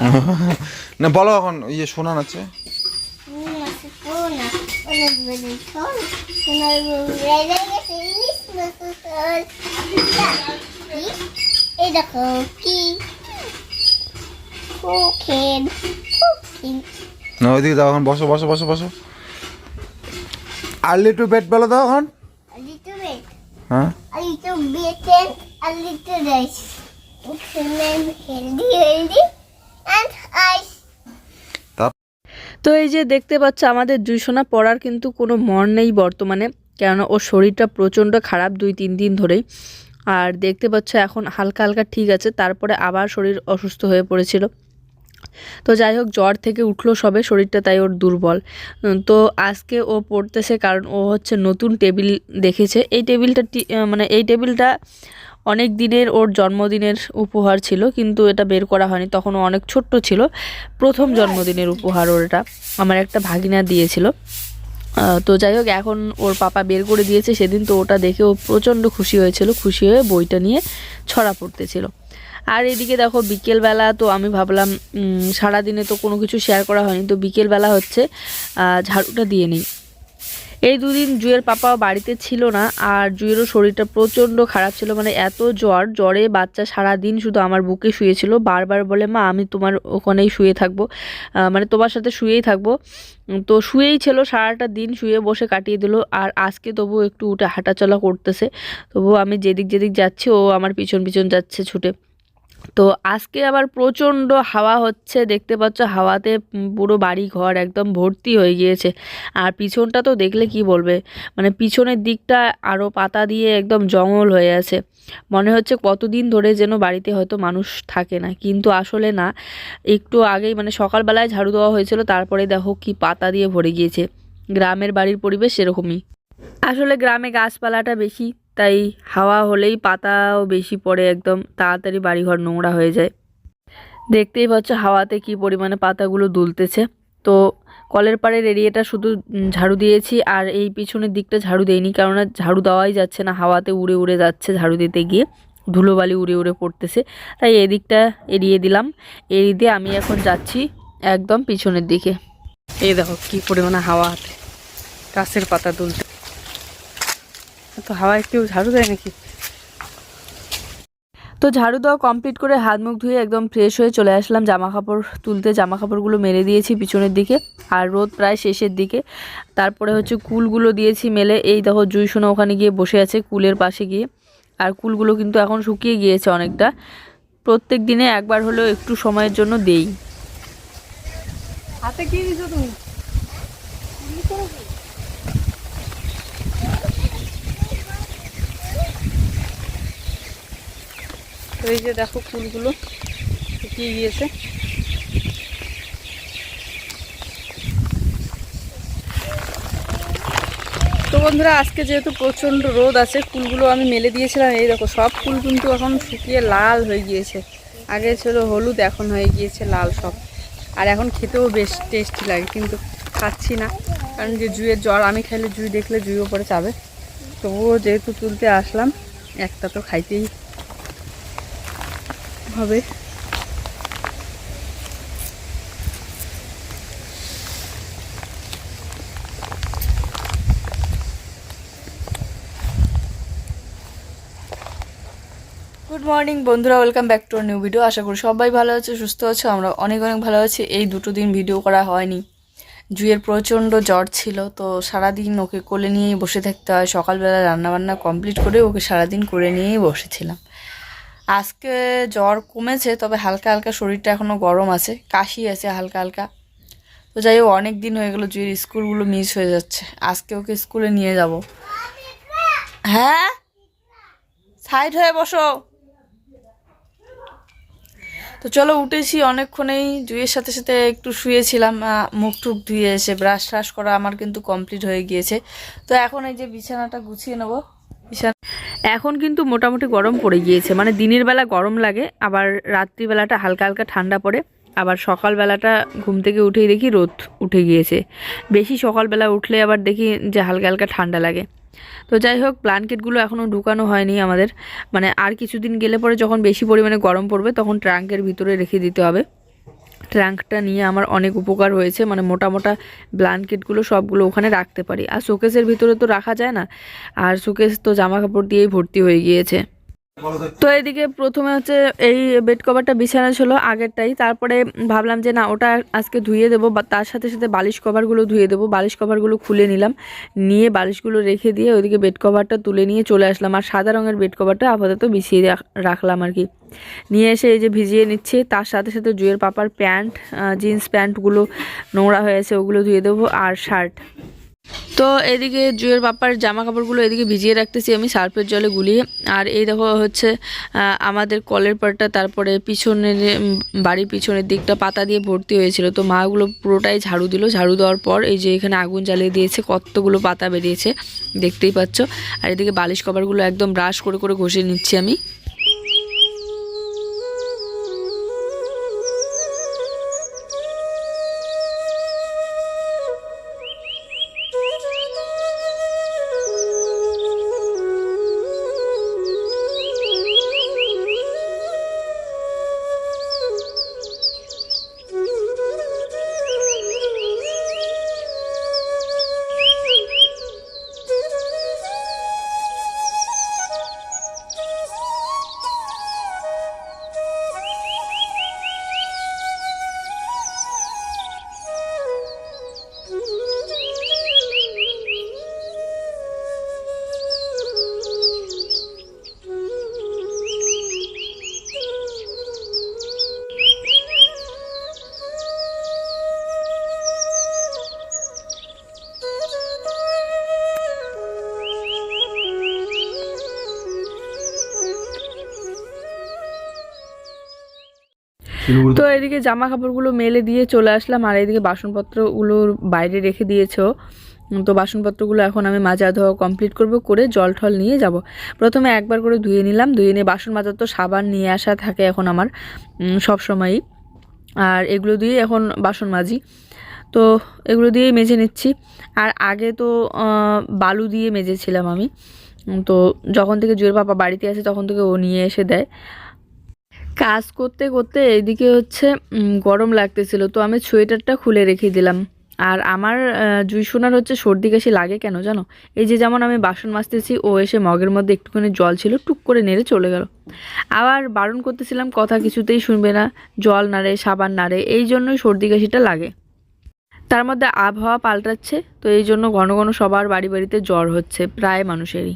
না বলো এখন ইয়ে শোনান আছে। কি এই দেখো কি। না ওইদিকে এখন বসো বসো বসো বসো। আর্লি টু বেড বলো দাও এখন। হ্যাঁ? A little bit and a little rice. It's healthy healthy. And ice. তো এই যে দেখতে পাচ্ছ আমাদের জুইসোনা পড়ার কিন্তু কোনো মন নেই বর্তমানে কেননা ওর শরীরটা প্রচণ্ড খারাপ দুই তিন দিন ধরেই। আর দেখতে পাচ্ছ এখন হালকা হালকা ঠিক আছে তারপরে আবার শরীর অসুস্থ হয়ে পড়েছিল। তো যাই হোক, জ্বর থেকে উঠল সবে, শরীরটা তাই ওর দুর্বল। তো আজকে ও পড়তেছে কারণ ও হচ্ছে নতুন টেবিল দেখেছে। এই টেবিলটা মানে এই টেবিলটা অনেক দিনের ওর জন্মদিনের উপহার ছিল, কিন্তু এটা বের করা হয়নি। তখন ও অনেক ছোট্ট ছিল। প্রথম জন্মদিনের উপহার ওর এটা। আমার একটা ভাগিনা দিয়েছিল। তো যাই হোক, এখন ওর পাপা বের করে দিয়েছে। সেদিন তো ওটা দেখে ও প্রচণ্ড খুশি হয়েছিল। খুশি হয়ে বইটা নিয়ে ছড়া পড়তেছিল। আর এদিকে দেখো বিকেলবেলা তো আমি ভাবলাম সারাদিনে তো কোনো কিছু শেয়ার করা হয়নি, তো বিকেলবেলা হচ্ছে ঝাড়ুটা দিয়ে নিই। এই দুদিন জুয়ের পাপা বাড়িতে ছিল না, আর জুয়েরও শরীরটা প্রচণ্ড খারাপ ছিল মানে এত জ্বর, জ্বরে বাচ্চা সারা দিন শুধু আমার বুকে শুয়েছিল, বারবার বলে, মা, আমি তোমার ওখানেই শুয়ে থাকব। মানে তোমার সাথে শুয়েই থাকব। তো শুয়েই ছিল, সারাটা দিন শুয়ে বসে কাটিয়ে দিল, আর আজকে তবু একটু উঠে হাঁটাচলা করতেছে। তবু আমি যেদিক যেদিক যাচ্ছি, ও আমার পিছন পিছন যাচ্ছে ছুটে। তো আজকে আবার প্রচণ্ড হাওয়া হচ্ছে, দেখতে পাচ্ছ হাওয়াতে পুরো বাড়ি ঘর একদম ভর্তি হয়ে গিয়েছে। আর পিছনটা তো দেখলে কি বলবে মানে পিছনের দিকটা আরও পাতা দিয়ে একদম জঙ্গল হয়ে আছে। মনে হচ্ছে কতদিন ধরে যেন বাড়িতে হয়তো মানুষ থাকে না, কিন্তু আসলে না, একটু আগেই মানে সকালবেলায় ঝাড়ু দেওয়া হয়েছিল, তারপরে দেখো কি পাতা দিয়ে ভরে গিয়েছে। গ্রামের বাড়ির পরিবেশ সেরকমই। আসলে গ্রামে গাছপালাটা বেশি তাই হাওয়া হলেই পাতাও বেশি পড়ে একদম, তাড়াতাড়ি বাড়িঘর নোংরা হয়ে যায়। দেখতেই পাচ্ছ হাওয়াতে কি পরিমাণে পাতাগুলো দুলতেছে। তো কলের পাড়ের এরিয়াটা শুধু ঝাড়ু দিয়েছি আর এই পিছনের দিকটা ঝাড়ু দেইনি কেননা ঝাড়ু দেওয়াই যাচ্ছে না, হাওয়াতে উড়ে উড়ে যাচ্ছে ঝাড়ু দিতে গিয়ে। ধুলোবালি উড়ে উড়ে পড়তেছে। তাই এদিকটা এড়িয়ে দিলাম। এড়িয়ে দিয়ে আমি এখন যাচ্ছি একদম পিছনের দিকে। এই দেখো কি পরিমাণে হাওয়া হাতে। গাছের পাতা দুলতে। তো হাওয়ায় কেউ ঝাড়ু দেয় নাকি? তো ঝাড়ু দেওয়া কমপ্লিট করে হাত মুখ ধুয়ে একদম ফ্রেশ হয়ে চলে আসলাম। জামা কাপড় তুলতে জামা কাপড়গুলো মেলে দিয়েছি পিছনের দিকে আর রোদ প্রায় শেষের দিকে। তারপরে হচ্ছে কুলগুলো দিয়েছি মেলে। এই দেখো জুই সোনা ওখানে গিয়ে বসে আছে কুলের পাশে গিয়ে। আর কুলগুলো কিন্তু এখন শুকিয়ে গিয়েছে অনেকটা। প্রত্যেক দিনে একবার হলেও একটু সময়ের জন্য দেই। হাতে কি দিছো তুমি? এই যে দেখো ফুলগুলো শুকিয়ে গিয়েছে। তো বন্ধুরা, আজকে যেহেতু প্রচণ্ড রোদ আছে, ফুলগুলো আমি মেলে দিয়েছিলাম। এই দেখো, সব ফুল কিন্তু এখন শুকিয়ে লাল হয়ে গিয়েছে। আগে ছিল হলুদ, এখন হয়ে গিয়েছে লাল সব। আর এখন খেতেও বেশ টেস্টি লাগে, কিন্তু খাচ্ছি না। কারণ যে জুয়ের জ্বর আমি খাইলে জুই দেখলে জুই ওপরে চাবে। তবুও যেহেতু তুলতে আসলাম, একটা তো খাইতেই হবে। গুড মর্নিং বন্ধুরা welcome back to new video আশা করি সবাই ভালো আছে, সুস্থ আছে, আমরা অনেক অনেক ভালো আছি। এই দুটো দিন ভিডিও করা হয়নি। জুয়ের প্রচণ্ড জ্বর ছিল, তো সারাদিন ওকে কোলে নিয়েই বসে থাকতে হয়। সকালবেলা রান্নাবান্না কমপ্লিট করে ওকে সারাদিন করে নিয়েই বসেছিলাম। আজকে জ্বর কমেছে, তবে হালকা হালকা শরীরটা এখনও গরম আছে, কাশি আছে হালকা হালকা। তো যাই হোক, অনেক দিন হয়ে গেল জুয়ের স্কুলগুলো মিস হয়ে যাচ্ছে। আজকে ওকে স্কুলে নিয়ে যাব। হ্যাঁ? সাইড হয়ে বসো। তো চলো, উঠেছি অনেকক্ষণেই। জুয়ের সাথে সাথে একটু শুয়েছিলাম মুখ টুক ধুয়ে এসে ব্রাশ ট্রাশ করা আমার কিন্তু কমপ্লিট হয়ে গিয়েছে। তো এখন এই যে বিছানাটা গুছিয়ে নেব। বিছানা এখন কিন্তু মোটামুটি গরম পড়ে গিয়েছে। মানে দিনের বেলা গরম লাগে, আবার রাত্রিবেলাটা হালকা হালকা ঠান্ডা পড়ে, আবার সকালবেলাটা ঘুম থেকে উঠেই দেখি রোদ উঠে গিয়েছে। বেশি সকালবেলা উঠলে আবার দেখি যে হালকা হালকা ঠান্ডা লাগে। তো যাই হোক ব্ল্যাঙ্কেটগুলো এখনও ঢুকানো হয়নি আমাদের। মানে আর কিছুদিন গেলে পরে যখন বেশি পরিমাণে গরম পড়বে, তখন ট্রাঙ্কের ভিতরে রেখে দিতে হবে। ট্রাঙ্কটা নিয়ে আমার অনেক উপকার হয়েছে মানে মোটা মোটা ব্ল্যাঙ্কেটগুলো সবগুলো ওখানে রাখতে পারি। আর শোকেসের ভিতরে তো রাখা যায় না, আর শোকেস তো জামা কাপড় দিয়েই ভর্তি হয়ে গিয়েছে। তো এদিকে প্রথমে হচ্ছে এই বেড কভারটা বিছানা ছিল, আগেরটাই। তারপরে ভাবলাম যে না, ওটা আজকে ধুয়ে দেবো, বা তার সাথে সাথে বালিশ কভারগুলো ধুয়ে দেবো। বালিশ কভারগুলো খুলে নিলাম, নিয়ে বালিশগুলো রেখে দিয়ে ওইদিকে বেড কভারটা তুলে নিয়ে চলে আসলাম। আর সাদা রঙের বেড কভারটা আপাতত বিছিয়ে রাখ- রাখলাম আর কি। নিয়ে এসে এই যে ভিজিয়ে নিচ্ছে, তার সাথে সাথে জুয়ের পাপার প্যান্ট জিন্স প্যান্টগুলো নোংরা হয়েছে ওগুলো ধুয়ে দেবো। আর শার্ট। তো এদিকে জুয়ের পাপার জামা কাপড়গুলো এদিকে ভিজিয়ে রাখতেছি আমি সার্ফের জলে গুলিয়ে। আর এই দেখো হচ্ছে আমাদের কলের পাড়টা, তারপরে পিছনের বাড়ির পিছনের দিকটা পাতা দিয়ে ভর্তি হয়েছিল। তো মাগুলো পুরোটাই ঝাড়ু দিল। ঝাড়ু দেওয়ার পর এই যে এখানে আগুন জ্বালিয়ে দিয়েছে, কতগুলো পাতা বেরিয়েছে, দেখতেই পাচ্ছ। আর এদিকে বালিশ কভারগুলো একদম ব্রাশ করে করে ঘষে নিচ্ছি আমি। তো এদিকে জামা কাপড়গুলো মেলে দিয়ে চলে আসলাম, আর এদিকে বাসনপত্রগুলো বাইরে রেখে দিয়েছ। তো বাসনপত্রগুলো এখন আমি মাজা ধোয়া কমপ্লিট করব, করে জল ঠল নিয়ে যাব। প্রথমে একবার করে ধুয়ে নিলাম, ধুয়ে নিয়ে বাসন মাজার তো সাবান নিয়ে আসা থাকে এখন আমার সব সময়ই। আর এগুলো দিয়ে এখন বাসন মাজি। তো এগুলো দিয়েই মেজে নিচ্ছি। আর আগে তো বালু দিয়ে মেজেছিলাম আমি। তো যখন থেকে জুয়ের পাপা বাড়িতে আসে তখন থেকে ও নিয়ে এসে দেয়। কাজ করতে করতে এদিকে হচ্ছে গরম লাগতেছিল। তো আমি সোয়েটারটা খুলে রেখে দিলাম। আর আমার জুই সোনার হচ্ছে সর্দি কাশি লাগে কেন জানো? এই যে যেমন আমি বাসন মাজতেছি, ও এসে মগের মধ্যে একটুখানি জল ছিল, টুক করে নেড়ে চলে গেল। আবার বারণ করতেছিলাম, কথা কিছুতেই শুনবে না। জল নাড়ে সাবান নাড়ে এই জন্যই সর্দি কাশিটা লাগে। তার মধ্যে আবহাওয়া পাল্টাচ্ছে, তো এই জন্য ঘন ঘন সবার বাড়ি বাড়িতে জ্বর হচ্ছে, প্রায় মানুষেরই।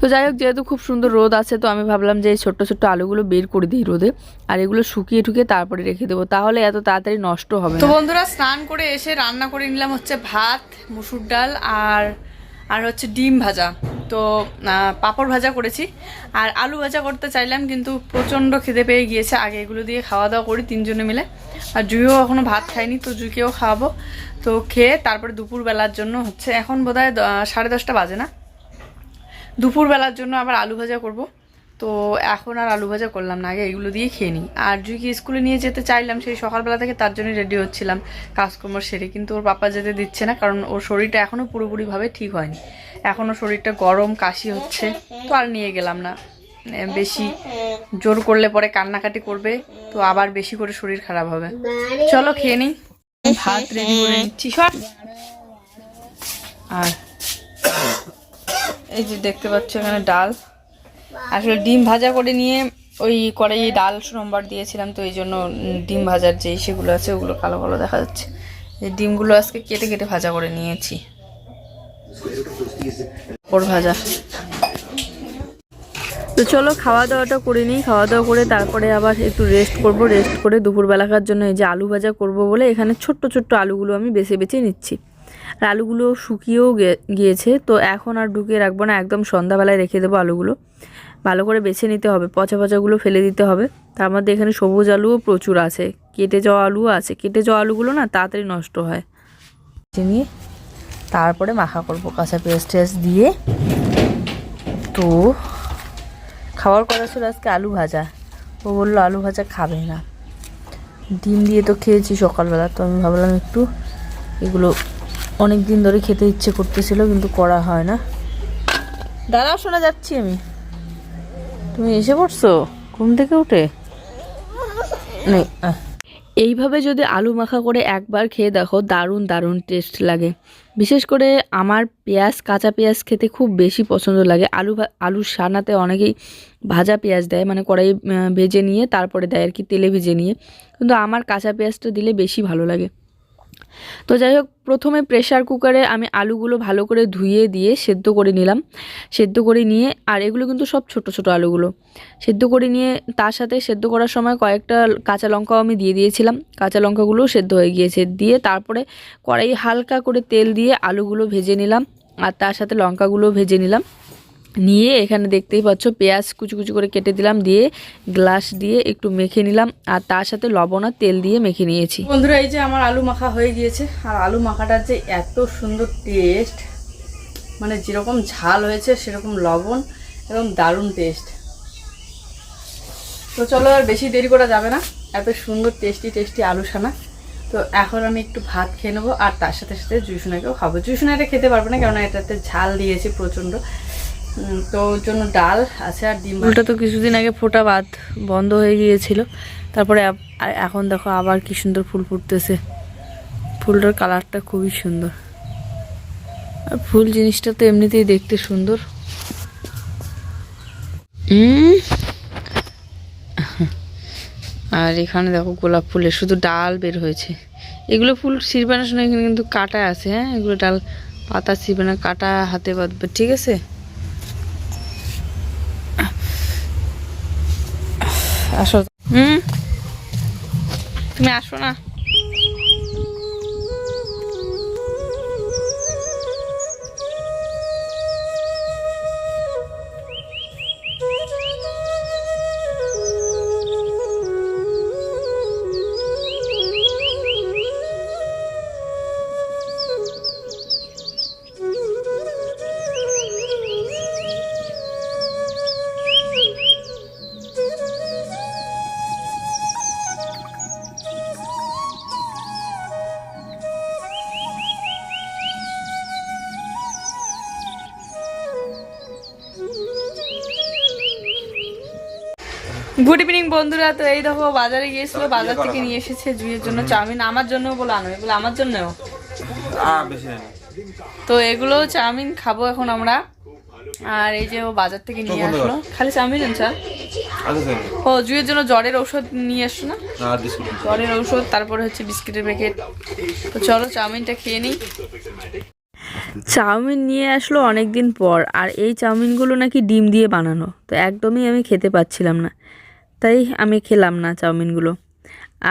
তো যাই হোক যেহেতু খুব সুন্দর রোদ আছে তো আমি ভাবলাম যে এই ছোট্ট ছোট্ট আলুগুলো বের করে দিই রোদে। আর এগুলো শুকিয়ে ঠুকিয়ে তারপরে রেখে দেবো। তাহলে এত তাড়াতাড়ি নষ্ট হবে তো বন্ধুরা স্নান করে এসে রান্না করে নিলাম হচ্ছে ভাত মুসুর ডাল আর আর হচ্ছে ডিম ভাজা। তো পাঁপড় ভাজা করেছি। আর আলু ভাজা করতে চাইলাম কিন্তু প্রচণ্ড খিদে পেয়ে গিয়েছে। আগে এগুলো দিয়ে খাওয়া দাওয়া করি তিনজনে মিলে। আর জুইও এখনও ভাত খায়নি তো জুইকেও খাওয়াবো। তো খেয়ে তারপরে দুপুরবেলার জন্য হচ্ছে এখন বোধহয় সাড়ে দশটা বাজে না। দুপুরবেলার জন্য আবার আলু ভাজা করব। তো এখন আর আলু ভাজা করলাম না, আগে এগুলো দিয়ে খেয়ে নিই। আর জুইকে স্কুলে নিয়ে যেতে চাইলাম, সেই সকালবেলা থেকে তার জন্য রেডি হচ্ছিলাম কাজকর্ম সেরে। কিন্তু ওর পাপা যেতে দিচ্ছে না, কারণ ওর শরীরটা এখনও পুরোপুরিভাবে ঠিক হয়নি। এখনও শরীরটা গরম, কাশি হচ্ছে, তো আর নিয়ে গেলাম না। বেশি জোর করলে পরে কান্নাকাটি করবে, তো আবার বেশি করে শরীর খারাপ হবে। চলো খেয়ে নিই। ভাত রেডি করে নিচ্ছি সব আর এই যে দেখতে পাচ্ছ এখানে ডাল। আসলে ডিম ভাজা করে নিয়ে ওই কড়াইয়ে ডাল সোমবার দিয়েছিলাম, তো এই জন্য ডিম ভাজার যে সেগুলো আছে ওগুলো কালো কালো দেখা যাচ্ছে। এই ডিমগুলো আজকে কেটে কেটে ভাজা করে নিয়েছি। ওর ভাজা। তো চলো খাওয়া দাওয়াটা করে নিই, খাওয়া দাওয়া করে তারপরে আবার একটু রেস্ট করব রেস্ট করে দুপুরবেলাকার জন্য এই যে আলু ভাজা করব বলে এখানে ছোট্ট ছোট্ট আলুগুলো আমি বেছে বেছে নিচ্ছি। আর আলুগুলো শুকিয়েও গিয়েছে। তো এখন আর ঢুকিয়ে রাখব না। একদম সন্ধ্যাবেলায় রেখে দেবো আলুগুলো। ভালো করে বেছে নিতে হবে। পচা পচাগুলো ফেলে দিতে হবে। তার মধ্যে এখানে সবুজ আলুও প্রচুর আছে। কেটে যাওয়া আলুও আছে। কেটে যাওয়া আলুগুলো না তাড়াতাড়ি নষ্ট হয়। নিয়ে তারপরে মাখা করব কাঁচা পেঁয়াজ টেস্ট দিয়ে। তো খাওয়ার কথা ছিল আজকে আলু ভাজা। ও বলল আলু ভাজা খাবে না। ডিম দিয়ে তো খেয়েছি সকালবেলা। তো আমি ভাবলাম একটু এগুলো অনেক দিন ধরে খেতে ইচ্ছে করতেছিল, কিন্তু করা হয় না। দাঁড়াও, শোনা যাচ্ছি আমি। তুমি এসে পড়ছো? ঘুম থেকে উঠে? নেই এইভাবে যদি আলু মাখা করে একবার খেয়ে দেখো, দারুণ দারুণ টেস্ট লাগে। বিশেষ করে আমার পেঁয়াজ, কাঁচা পেঁয়াজ খেতে খুব বেশি পছন্দ লাগে। আলু আলুর সানাতে অনেকেই ভাজা পেঁয়াজ দেয় মানে কড়াই ভেজে নিয়ে, তারপরে দেয় আর কি তেলে ভেজে নিয়ে। কিন্তু আমার কাঁচা পেঁয়াজটা দিলে বেশি ভালো লাগে। তো যাই হোক, প্রথমে প্রেশার কুকারে আমি আলুগুলো ভালো করে ধুয়ে দিয়ে সেদ্ধ করে নিলাম। সেদ্ধ করে নিয়ে, আর এগুলো কিন্তু সব ছোট ছোট আলুগুলো। সেদ্ধ করে নিয়ে তার সাথে সেদ্ধ করার সময় কয়েকটা কাঁচা লঙ্কাও আমি দিয়ে দিয়েছিলাম। কাঁচা লঙ্কাগুলোও সেদ্ধ হয়ে গিয়েছে। দিয়ে তারপরে কড়াই হালকা করে তেল দিয়ে আলুগুলো ভেজে নিলাম, আর তার সাথে লঙ্কাগুলো ভেজে নিলাম। নিয়ে এখানে দেখতেই পাচ্ছ পেঁয়াজ কুচু কুচু করে কেটে দিলাম, দিয়ে গ্লাস দিয়ে একটু মেখে নিলাম, আর তার সাথে লবণ আর তেল দিয়ে মেখে নিয়েছি। বন্ধুরা, এই যে আমার আলু মাখা হয়ে গিয়েছে, আর আলু মাখাটার যে এত সুন্দর টেস্ট মানে যেরকম ঝাল হয়েছে, সেরকম লবণ এবং দারুণ টেস্ট তো চলো আর বেশি দেরি করা যাবে না, এত সুন্দর টেস্টি টেস্টি আলু সানা তো এখন আমি একটু ভাত খেয়ে নেব, আর তার সাথে সাথে জুসুনাকেও খাব। জুসুনা খেতে পারবে না, কেননা এটাতে ঝাল দিয়েছি প্রচণ্ড। তো ওর জন্য ডাল আছে আর ডিম। ফুলটা তো কিছুদিন আগে ফোটা বাদ বন্ধ হয়ে গিয়েছিল। তারপরে এখন দেখো আবার কি সুন্দর ফুল ফুটতেছে। ফুলটার কালারটা খুবই সুন্দর। আর ফুল জিনিসটা তো এমনিতেই দেখতে সুন্দর। আর এখানে দেখো গোলাপ ফুলের শুধু ডাল বের হয়েছে। এগুলো ফুল ছিঁড়বানোর সময় এখানে কিন্তু কাটা আছে হ্যাঁ? এগুলো ডাল পাতা ছিঁড়বে না কাটা হাতে বাঁধবে, ঠিক আছে? আসো। হুম? তুমি আসো না। গুড ইভিনিং বন্ধুরা। তো এই দেখো বাজারে গিয়েছিল বাজার থেকে নিয়ে এসেছে জুইয়ের জন্য চাউমিন। আমার জন্য বলে আনো এগুলো আমার জন্যও। বেশি তো এগুলো চাউমিন খাব এখন আমরা। আর এই যে ও বাজার থেকে নিয়ে আসলো। খালি চাউমিন আনছা আচ্ছা ও জুইয়ের জন্য জ্বরের ঔষধ নিয়ে আসছো না? জ্বরের ঔষধ তারপরে হচ্ছে বিস্কিটের প্যাকেট তো চলো চাউমিনটা খেয়ে নিই। চাউমিন নিয়ে আসলো অনেক দিন পর আর এই চাউমিনগুলো নাকি ডিম দিয়ে বানানো। তো একদমই আমি খেতে পাচ্ছিলাম না। তাই আমি খেলাম না চাউমিনগুলো।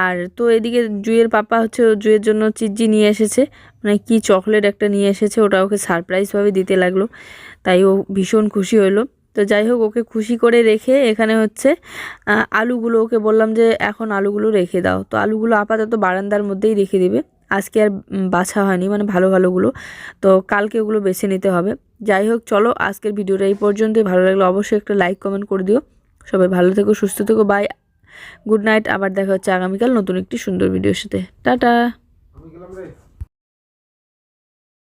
আর তো এদিকে জুয়ের পাপা হচ্ছে জুয়ের জন্য চিজ্জি নিয়ে এসেছে। মানে কি চকলেট একটা নিয়ে এসেছে, ওটা ওকে সারপ্রাইজভাবে দিতে লাগল। তাই ও ভীষণ খুশি হলো। তো যাই হোক, ওকে খুশি করে রেখে এখানে হচ্ছে আলুগুলো ওকে বললাম যে, এখন আলুগুলো রেখে দাও। তো আলুগুলো আপাতত বারান্দার মধ্যেই রেখে দিবে। আজকে আর বাছা হয়নি মানে ভালো ভালোগুলো। তো কালকে ওগুলো বেছে নিতে হবে। যাই হোক, চলো আজকের ভিডিওটা এই পর্যন্তই। ভালো লাগলে অবশ্যই একটা লাইক কমেন্ট করে দিও। সবাই ভালো থেকো, সুস্থ থেকো বাই গুড নাইট আবার দেখা হচ্ছে আগামীকাল নতুন একটি সুন্দর ভিডিওর সাথে। টাটা!